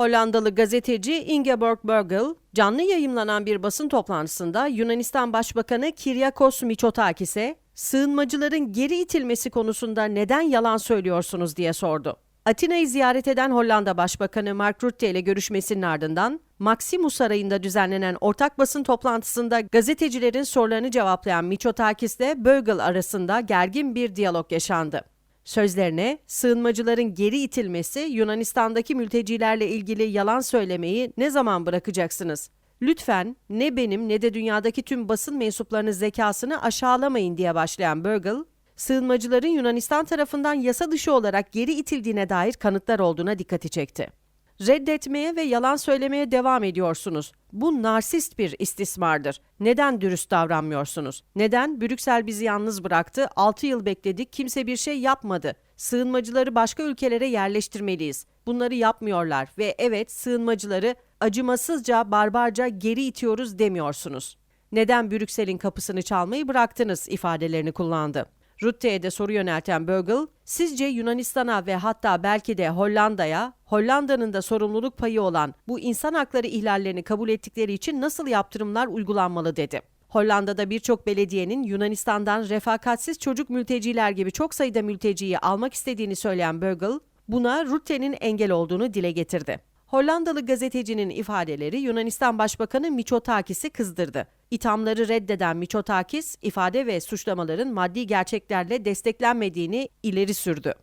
Hollandalı gazeteci Ingeborg Bergel, canlı yayımlanan bir basın toplantısında Yunanistan Başbakanı Kyriakos Mitsotakis'e sığınmacıların geri itilmesi konusunda neden yalan söylüyorsunuz diye sordu. Atina'yı ziyaret eden Hollanda Başbakanı Mark Rutte ile görüşmesinin ardından Maximus Sarayı'nda düzenlenen ortak basın toplantısında gazetecilerin sorularını cevaplayan Mitsotakis ile Bergel arasında gergin bir diyalog yaşandı. Sözlerine sığınmacıların geri itilmesi Yunanistan'daki mültecilerle ilgili yalan söylemeyi ne zaman bırakacaksınız? Lütfen ne benim ne de dünyadaki tüm basın mensuplarının zekasını aşağılamayın diye başlayan Bergel, sığınmacıların Yunanistan tarafından yasa dışı olarak geri itildiğine dair kanıtlar olduğuna dikkati çekti. Reddetmeye ve yalan söylemeye devam ediyorsunuz. Bu narsist bir istismardır. Neden dürüst davranmıyorsunuz? Neden Brüksel bizi yalnız bıraktı? 6 yıl bekledik, kimse bir şey yapmadı. Sığınmacıları başka ülkelere yerleştirmeliyiz. Bunları yapmıyorlar ve evet sığınmacıları acımasızca, barbarca geri itiyoruz demiyorsunuz. Neden Brüksel'in kapısını çalmayı bıraktınız ifadelerini kullandı. Rutte'ye de soru yönelten Bögel, sizce Yunanistan'a ve hatta belki de Hollanda'ya, Hollanda'nın da sorumluluk payı olan bu insan hakları ihlallerini kabul ettikleri için nasıl yaptırımlar uygulanmalı dedi. Hollanda'da birçok belediyenin Yunanistan'dan refakatsiz çocuk mülteciler gibi çok sayıda mülteciyi almak istediğini söyleyen Bögel, buna Rutte'nin engel olduğunu dile getirdi. Hollandalı gazetecinin ifadeleri Yunanistan Başbakanı Mitsotakis'i kızdırdı. İthamları reddeden Mitsotakis, ifade ve suçlamaların maddi gerçeklerle desteklenmediğini ileri sürdü.